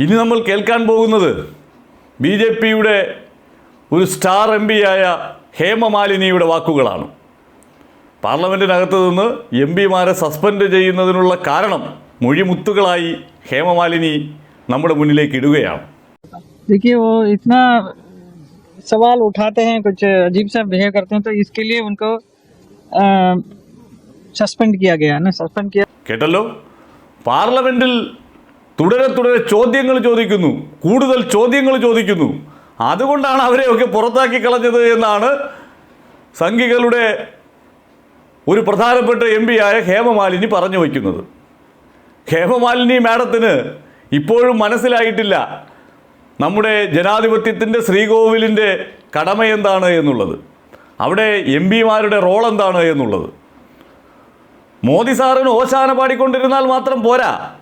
ഇനി നമ്മൾ കേൾക്കാൻ പോകുന്നത് ബി ജെ പിയുടെ ഒരു സ്റ്റാർ എം പിയായ ഹേമമാലിനിയുടെ വാക്കുകളാണ് പാർലമെൻറ്റിനകത്ത് നിന്ന് എം പിമാരെ സസ്പെൻഡ് ചെയ്യുന്നതിനുള്ള കാരണം മൊഴിമുത്തുകളായി ഹേമമാലിനി നമ്മുടെ മുന്നിലേക്ക് ഇടുകയാണ് देखिए वो इतना सवाल उठाते हैं कुछ अजीब सा बिहेव करते हैं तो इसके लिए उनको सस्पेंड किया गया है ना सस्पेंड किया കേട്ടല്ലോ പാർലമെന്റിൽ തുടരെ തുടരെ ചോദ്യങ്ങൾ ചോദിക്കുന്നു. കൂടുതൽ ചോദ്യങ്ങൾ ചോദിക്കുന്നു. അതുകൊണ്ടാണ് അവരെയൊക്കെ പുറത്താക്കി കളഞ്ഞത് എന്നാണ് സംഘികളുടെ ഒരു പ്രധാനപ്പെട്ട എം പിയായ ഹേമമാലിനി പറഞ്ഞു വയ്ക്കുന്നത്. ഹേമമാലിനി മാഡത്തിന് ഇപ്പോഴും മനസ്സിലായിട്ടില്ല നമ്മുടെ ജനാധിപത്യത്തിന്റെ ശ്രീകോവിലിന്റെ കടമ എന്താണ് എന്നുള്ളത്. അവിടെ എം പിമാരുടെ റോൾ എന്താണ് എന്നുള്ളത്. മോദി സാറിന് ഓശാന പാടിക്കൊണ്ടിരുന്നാൽ മാത്രം പോരാ.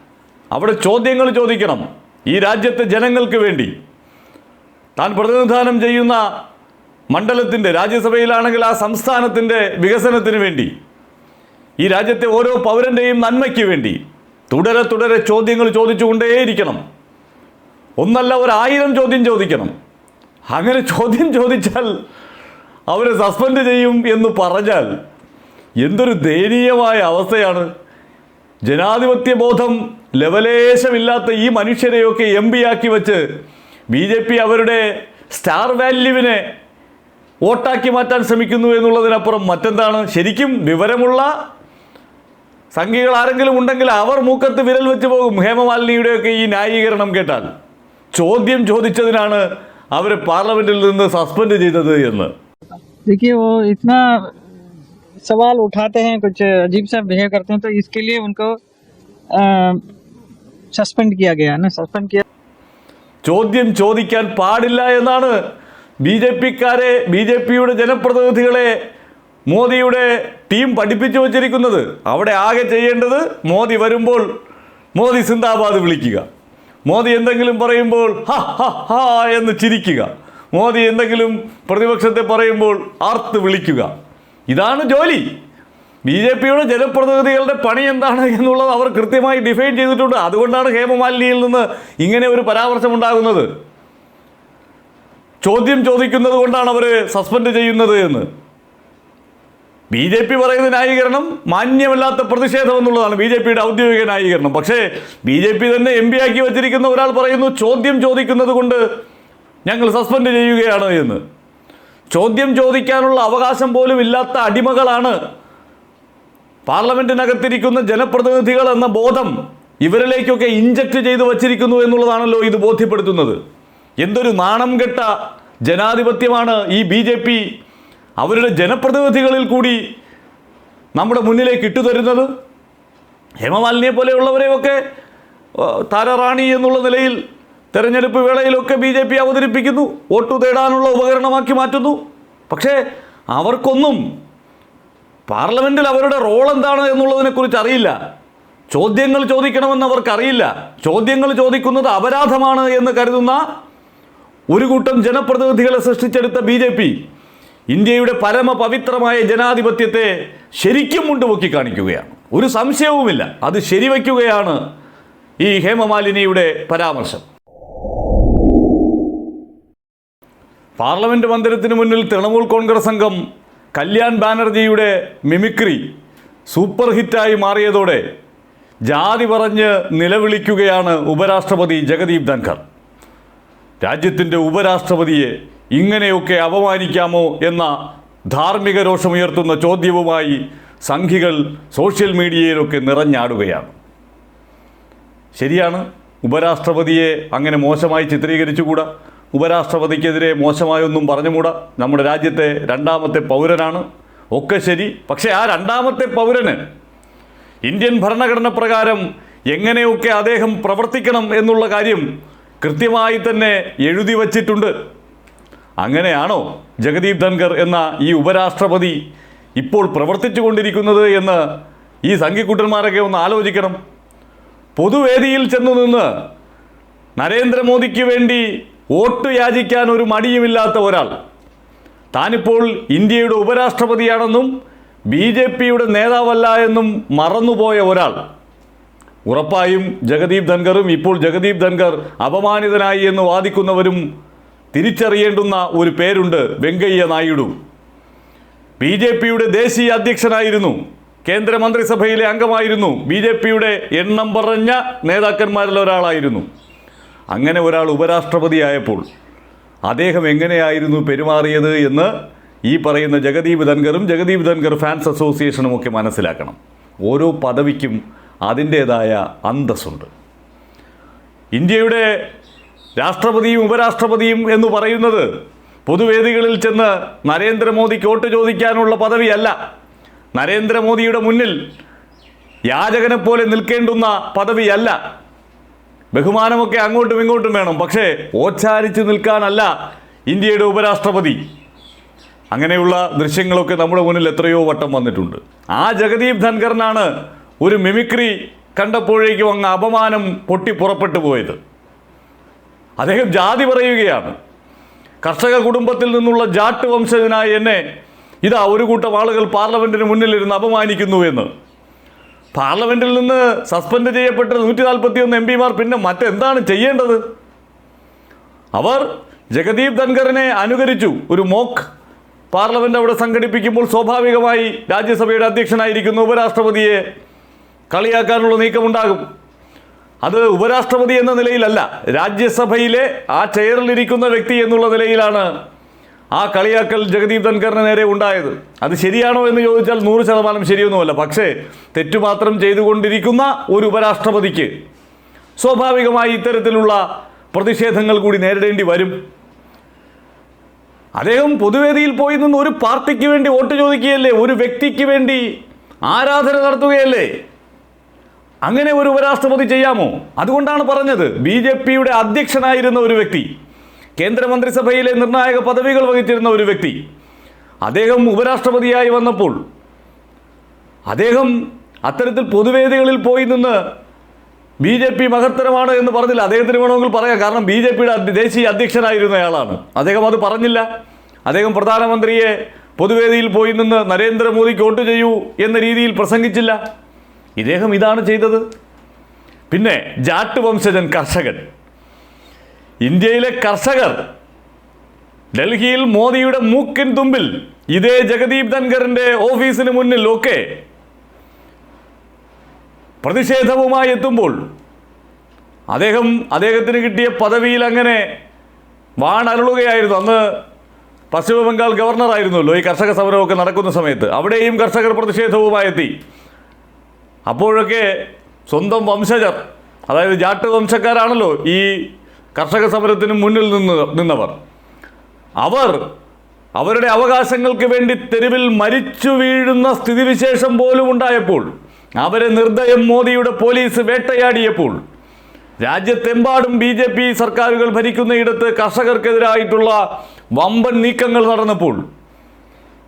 അവിടെ ചോദ്യങ്ങൾ ചോദിക്കണം ഈ രാജ്യത്തെ ജനങ്ങൾക്ക് വേണ്ടി. താൻ പ്രതിനിധാനം ചെയ്യുന്ന മണ്ഡലത്തിന്റെ രാജ്യസഭയിലാണെങ്കിൽ ആ സംസ്ഥാനത്തിന്റെ വികസനത്തിന് വേണ്ടി. ഈ രാജ്യത്തെ ഓരോ പൗരന്റെയും നന്മയ്ക്ക് വേണ്ടി. തുടരെ തുടരെ ചോദ്യങ്ങൾ ചോദിച്ചുകൊണ്ടേയിരിക്കണം. ഒന്നല്ല ഒരായിരം ചോദ്യം ചോദിക്കണം. അങ്ങനെ ചോദ്യം ചോദിച്ചാൽ അവരെ സസ്പെൻഡ് ചെയ്യും എന്ന് പറഞ്ഞാൽ എന്തൊരു ദയനീയമായ അവസ്ഥയാണ്. ജനാധിപത്യ ബോധം ലവലേശമില്ലാത്ത ഈ മനുഷ്യരെയൊക്കെ എം ആക്കി വെച്ച് ബി ജെ പി അവരുടെ സ്റ്റാർ വാല്യുവിനെ വോട്ടാക്കി മാറ്റാൻ ശ്രമിക്കുന്നു എന്നുള്ളതിനപ്പുറം മറ്റെന്താണ് ശരിക്കും വിവരമുള്ള സംഘികൾ ആരെങ്കിലും ഉണ്ടെങ്കിൽ അവർ മൂക്കത്ത് വിരൽ വെച്ച് പോകും ഹേമമാലിനിയുടെയൊക്കെ ഈ ന്യായീകരണം കേട്ടാൽ ചോദ്യം ചോദിച്ചതിനാണ് അവരെ പാർലമെന്റിൽ നിന്ന് സസ്പെൻഡ് ചെയ്തത് എന്ന് देखिए वो इतना सवाल उठाते हैं कुछ अजीब सा बिहेव करते हैं तो इसके लिए उनको सस्पेंड किया गया है ना सस्पेंड किया ചോദ്യം ചോദിക്കാൻ പാടില്ല എന്നാണ് ബി ജെ പിക്കാരെ ബി ജെ പിയുടെ ജനപ്രതിനിധികളെ മോദിയുടെ ടീം പഠിപ്പിച്ചു വച്ചിരിക്കുന്നത് അവിടെ ആകെ ചെയ്യേണ്ടത് മോദി വരുമ്പോൾ മോദി സിന്ദാബാദ് വിളിക്കുക മോദി എന്തെങ്കിലും പറയുമ്പോൾ ഹ ഹ ഹ എന്ന് ചിരിക്കുക മോദി എന്തെങ്കിലും പ്രതിപക്ഷത്തെ പറയുമ്പോൾ ആർത്ത് വിളിക്കുക ഇതാണ് ജോലി. ബി ജെ പിയുടെ ജനപ്രതിനിധികളുടെ പണി എന്താണ് എന്നുള്ളത് അവർ കൃത്യമായി ഡിഫൈൻ ചെയ്തിട്ടുണ്ട്. അതുകൊണ്ടാണ് ഹേമമാലിനിയിൽ നിന്ന് ഇങ്ങനെ ഒരു പരാമർശം ഉണ്ടാകുന്നത്. ചോദ്യം ചോദിക്കുന്നത് കൊണ്ടാണ് അവർ സസ്പെൻഡ് ചെയ്യുന്നത് എന്ന്. ബി ജെ പി പറയുന്ന ന്യായീകരണം മാന്യമല്ലാത്ത പ്രതിഷേധം എന്നുള്ളതാണ് ബി ജെ പിയുടെ ഔദ്യോഗിക ന്യായീകരണം. പക്ഷേ ബി ജെ പി തന്നെ എം പി ആക്കി വച്ചിരിക്കുന്ന ഒരാൾ പറയുന്നു ചോദ്യം ചോദിക്കുന്നത് കൊണ്ട് ഞങ്ങൾ സസ്പെൻഡ് ചെയ്യുകയാണ് എന്ന്. ചോദ്യം ചോദിക്കാനുള്ള അവകാശം പോലും ഇല്ലാത്ത അടിമകളാണ് പാർലമെന്റിനകത്തിരിക്കുന്ന ജനപ്രതിനിധികൾ എന്ന ബോധം ഇവരിലേക്കൊക്കെ ഇഞ്ചക്ട് ചെയ്തു വച്ചിരിക്കുന്നു എന്നുള്ളതാണല്ലോ ഇത് ബോധ്യപ്പെടുത്തുന്നത്. എന്തൊരു നാണം കെട്ട ജനാധിപത്യമാണ് ഈ ബി ജെ പി അവരുടെ ജനപ്രതിനിധികളിൽ കൂടി നമ്മുടെ മുന്നിലേക്ക് ഇട്ടുതരുന്നത്. ഹേമമാലിനിയെ പോലെയുള്ളവരെയൊക്കെ താരറാണി എന്നുള്ള നിലയിൽ തെരഞ്ഞെടുപ്പ് വേളയിലൊക്കെ ബി ജെ പി അവതരിപ്പിക്കുന്നു. വോട്ട് തേടാനുള്ള ഉപകരണമാക്കി മാറ്റുന്നു. പക്ഷേ അവർക്കൊന്നും പാർലമെന്റിൽ അവരുടെ റോൾ എന്താണ് എന്നുള്ളതിനെക്കുറിച്ച് അറിയില്ല. ചോദ്യങ്ങൾ ചോദിക്കണമെന്ന് അവർക്കറിയില്ല. ചോദ്യങ്ങൾ ചോദിക്കുന്നത് അപരാധമാണ് എന്ന് കരുതുന്ന ഒരു കൂട്ടം ജനപ്രതിനിധികളെ സൃഷ്ടിച്ചെടുത്ത ബി ജെ പി ഇന്ത്യയുടെ പരമപവിത്രമായ ജനാധിപത്യത്തെ ശരിക്കും മുണ്ടുപൊക്കി കാണിക്കുകയാണ്. ഒരു സംശയവുമില്ല. അത് ശരിവയ്ക്കുകയാണ് ഈ ഹേമമാലിനിയുടെ പരാമർശം. പാർലമെന്റ് മന്ദിരത്തിന് മുന്നിൽ തൃണമൂൽ കോൺഗ്രസ് അംഗം കല്യാൺ ബാനർജിയുടെ മിമിക്രി സൂപ്പർ ഹിറ്റായി മാറിയതോടെ ജാതി പറഞ്ഞ് നിലവിളിക്കുകയാണ് ഉപരാഷ്ട്രപതി ജഗദീപ് ധൻഖർ. രാജ്യത്തിന്റെ ഉപരാഷ്ട്രപതിയെ ഇങ്ങനെയൊക്കെ അപമാനിക്കാമോ എന്ന ധാർമ്മിക രോഷമുയർത്തുന്ന ചോദ്യവുമായി സംഘികൾ സോഷ്യൽ മീഡിയയിലൊക്കെ നിറഞ്ഞാടുകയാണ്. ശരിയാണ് ഉപരാഷ്ട്രപതിയെ അങ്ങനെ മോശമായി ചിത്രീകരിച്ചുകൂടാ? ഉപരാഷ്ട്രപതിക്കെതിരെ മോശമായൊന്നും പറഞ്ഞുകൂടാ. നമ്മുടെ രാജ്യത്തെ രണ്ടാമത്തെ പൗരനാണ്. ഒക്കെ ശരി. പക്ഷേ ആ രണ്ടാമത്തെ പൗരന് ഇന്ത്യൻ ഭരണഘടന പ്രകാരം എങ്ങനെയൊക്കെ അദ്ദേഹം പ്രവർത്തിക്കണം എന്നുള്ള കാര്യം കൃത്യമായി തന്നെ എഴുതി വച്ചിട്ടുണ്ട്. അങ്ങനെയാണോ ജഗദീപ് ധൻഖർ എന്ന ഈ ഉപരാഷ്ട്രപതി ഇപ്പോൾ പ്രവർത്തിച്ചു കൊണ്ടിരിക്കുന്നത് എന്ന് ഈ സംഘിക്കുട്ടന്മാരൊക്കെ ഒന്ന് ആലോചിക്കണം. പൊതുവേദിയിൽ ചെന്നു നിന്ന് നരേന്ദ്രമോദിക്ക് വേണ്ടി വോട്ട് യാചിക്കാൻ ഒരു മടിയുമില്ലാത്ത ഒരാൾ. താനിപ്പോൾ ഇന്ത്യയുടെ ഉപരാഷ്ട്രപതിയാണെന്നും ബി ജെ പിയുടെ നേതാവല്ല എന്നും മറന്നുപോയ ഒരാൾ. ഉറപ്പായും ജഗദീപ് ധൻഖറും ഇപ്പോൾ ജഗദീപ് ധൻഖർ അപമാനിതനായി എന്ന് വാദിക്കുന്നവരും തിരിച്ചറിയേണ്ടുന്ന ഒരു പേരുണ്ട് വെങ്കയ്യ നായിഡു. ബി ജെ പിയുടെ ദേശീയ അധ്യക്ഷനായിരുന്നു. കേന്ദ്രമന്ത്രിസഭയിലെ അംഗമായിരുന്നു. ബി ജെ പിയുടെ എണ്ണം പറഞ്ഞ നേതാക്കന്മാരിൽ ഒരാളായിരുന്നു അങ്ങനെ ഒരാൾ ഉപരാഷ്ട്രപതിയായപ്പോൾ അദ്ദേഹം എങ്ങനെയായിരുന്നു പെരുമാറിയത് എന്ന് ഈ പറയുന്ന ജഗദീപ് ധൻഖറും ജഗദീപ് ധൻഖർ ഫാൻസ് അസോസിയേഷനും ഒക്കെ മനസ്സിലാക്കണം. ഓരോ പദവിക്കും അതിന്റേതായ അന്തസ്സുണ്ട്. ഇന്ത്യയുടെ രാഷ്ട്രപതിയും ഉപരാഷ്ട്രപതിയും എന്ന് പറയുന്നത് പൊതുവേദികളിൽ ചെന്ന് നരേന്ദ്രമോദിക്ക് വോട്ട് ചോദിക്കാനുള്ള പദവിയല്ല. നരേന്ദ്രമോദിയുടെ മുന്നിൽ യാചകനെപ്പോലെ നിൽക്കേണ്ടുന്ന പദവിയല്ല. ബഹുമാനമൊക്കെ അങ്ങോട്ടും ഇങ്ങോട്ടും വേണം. പക്ഷേ ഓച്ചാരിച്ചു നിൽക്കാനല്ല ഇന്ത്യയുടെ ഉപരാഷ്ട്രപതി. അങ്ങനെയുള്ള ദൃശ്യങ്ങളൊക്കെ നമ്മുടെ മുന്നിൽ എത്രയോ വട്ടം വന്നിട്ടുണ്ട്. ആ ജഗദീപ് ധൻഖറിനാണ് ഒരു മിമിക്രി കണ്ടപ്പോഴേക്കും അങ്ങ് അപമാനം പൊട്ടി പുറപ്പെട്ടു പോയത്. അദ്ദേഹം ജാതി പറയുകയാണ്. കർഷക കുടുംബത്തിൽ നിന്നുള്ള ജാട്ട് വംശജനായ എന്നെ ഇതാ ഒരു കൂട്ടം ആളുകൾ പാർലമെന്റിന് മുന്നിലിരുന്ന് അപമാനിക്കുന്നു എന്ന്. പാർലമെന്റിൽ നിന്ന് സസ്പെൻഡ് ചെയ്യപ്പെട്ട നൂറ്റി നാൽപ്പത്തി ഒന്ന് എം പിമാർ പിന്നെ മറ്റെന്താണ് ചെയ്യേണ്ടത്? അവർ ജഗദീപ് ധൻഖറിനെ അനുകരിച്ചു. ഒരു മോക്ക് പാർലമെന്റ് അവിടെ സംഘടിപ്പിക്കുമ്പോൾ സ്വാഭാവികമായി രാജ്യസഭയുടെ അധ്യക്ഷനായിരിക്കുന്ന ഉപരാഷ്ട്രപതിയെ കളിയാക്കാനുള്ള നീക്കമുണ്ടാകും. അത് ഉപരാഷ്ട്രപതി എന്ന നിലയിലല്ല രാജ്യസഭയിലെ ആ ചെയറിലിരിക്കുന്ന വ്യക്തി എന്നുള്ള നിലയിലാണ് ആ കളിയാക്കൽ ജഗദീപ് ധൻഖറിന് നേരെ ഉണ്ടായത്. അത് ശരിയാണോ എന്ന് ചോദിച്ചാൽ നൂറ് ശതമാനം ശരിയൊന്നുമല്ല. പക്ഷേ തെറ്റുമാത്രം ചെയ്തുകൊണ്ടിരിക്കുന്ന ഒരു ഉപരാഷ്ട്രപതിക്ക് സ്വാഭാവികമായി ഇത്തരത്തിലുള്ള പ്രതിഷേധങ്ങൾ കൂടി നേരിടേണ്ടി വരും. അദ്ദേഹം പൊതുവേദിയിൽ പോയി നിന്ന് ഒരു പാർട്ടിക്ക് വേണ്ടി വോട്ട് ചോദിക്കുകയല്ലേ? ഒരു വ്യക്തിക്ക് വേണ്ടി ആരാധന നടത്തുകയല്ലേ? അങ്ങനെ ഒരു ഉപരാഷ്ട്രപതി ചെയ്യാമോ? അതുകൊണ്ടാണ് പറഞ്ഞത്. ബി ജെ പിയുടെ അധ്യക്ഷനായിരുന്ന ഒരു വ്യക്തി കേന്ദ്രമന്ത്രിസഭയിലെ നിർണായക പദവികൾ വഹിച്ചിരുന്ന ഒരു വ്യക്തി അദ്ദേഹം ഉപരാഷ്ട്രപതിയായി വന്നപ്പോൾ അദ്ദേഹം അത്തരത്തിൽ പൊതുവേദികളിൽ പോയി നിന്ന് ബി ജെ പി മഹത്തരമാണ് എന്ന് പറഞ്ഞില്ല. അദ്ദേഹത്തിന് വേണമെങ്കിൽ പറയാം. കാരണം ബി ജെ പിയുടെ ദേശീയ അധ്യക്ഷനായിരുന്നയാളാണ്. അദ്ദേഹം അത് പറഞ്ഞില്ല. അദ്ദേഹം പ്രധാനമന്ത്രിയെ പൊതുവേദിയിൽ പോയി നിന്ന് നരേന്ദ്രമോദിക്ക് വോട്ട് ചെയ്യൂ എന്ന രീതിയിൽ പ്രസംഗിച്ചില്ല. ഇദ്ദേഹം ഇതാണ് ചെയ്തത്. പിന്നെ ജാട്ട് വംശജൻ കർഷകൻ. ഇന്ത്യയിലെ കർഷകർ ഡൽഹിയിൽ മോദിയുടെ മൂക്കിൻ തുമ്പിൽ ഇതേ ജഗദീപ് ധൻഖറിന്റെ ഓഫീസിന് മുന്നിൽ ഒക്കെ പ്രതിഷേധവുമായി എത്തുമ്പോൾ അദ്ദേഹം അദ്ദേഹത്തിന് കിട്ടിയ പദവിയിൽ അങ്ങനെ വാണരുളുകയായിരുന്നു. അന്ന് പശ്ചിമ ബംഗാൾ ഗവർണറായിരുന്നല്ലോ ഈ കർഷക സമരമൊക്കെ നടക്കുന്ന സമയത്ത് അവിടെയും കർഷകർ പ്രതിഷേധവുമായി എത്തി. അപ്പോഴൊക്കെ സ്വന്തം വംശജർ അതായത് ജാട്ട് വംശക്കാരാണല്ലോ ഈ കർഷക സമരത്തിന് മുന്നിൽ നിന്ന് നിന്നവർ. അവർ അവരുടെ അവകാശങ്ങൾക്ക് വേണ്ടി തെരുവിൽ മരിച്ചു വീഴുന്ന സ്ഥിതിവിശേഷം പോലും ഉണ്ടായപ്പോൾ അവരെ നിർദ്ദയം മോദിയുടെ പോലീസ് വേട്ടയാടിയപ്പോൾ രാജ്യത്തെമ്പാടും ബി ജെ പി സർക്കാരുകൾ ഭരിക്കുന്നയിടത്ത് കർഷകർക്കെതിരായിട്ടുള്ള വമ്പൻ നീക്കങ്ങൾ നടന്നപ്പോൾ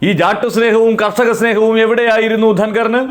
ഈ ജാട്ടു സ്നേഹവും കർഷക സ്നേഹവും എവിടെയായിരുന്നു ധൻഖറിന്